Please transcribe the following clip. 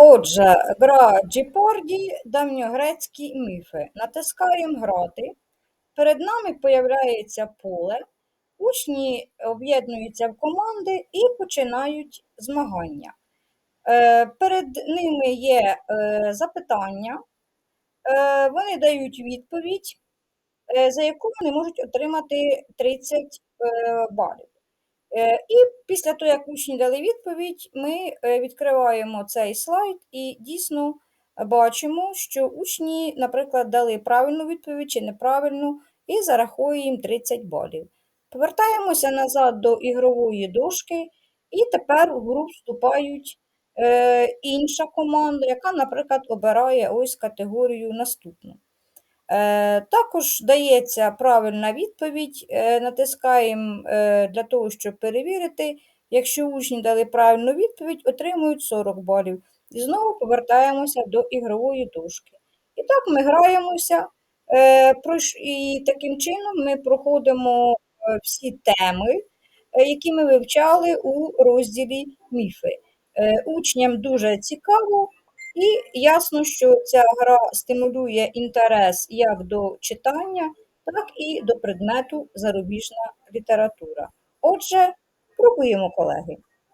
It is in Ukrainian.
Отже, гра Джіпорді, давньогрецькі міфи. Натискаємо грати. Перед нами появляється поле. Учні об'єднуються в команди і починають змагання. Е, Перед ними є е, запитання, Е, вони дають відповідь, за яку вони можуть отримати 30 е, балів. Е, І після того, як учні дали відповідь, ми е, відкриваємо цей слайд і дійсно бачимо, що учні, наприклад, дали правильну відповідь чи неправильну, і зараховуємо їм 30 балів. Повертаємося назад до ігрової дошки, і тепер в гру вступають е, інша команда, яка, наприклад, обирає ось категорію наступну. Е, Також дається правильна відповідь, е, натискаємо е, для того, щоб перевірити. Якщо учні дали правильну відповідь, отримують 40 балів. І знову повертаємося до ігрової дошки. І так ми граємося, і таким чином ми проходимо всі теми, які ми вивчали у розділі міфи. Учням дуже цікаво, і ясно, що ця гра стимулює інтерес як до читання, так і до предмету зарубіжна література. Отже, пробуємо, колеги.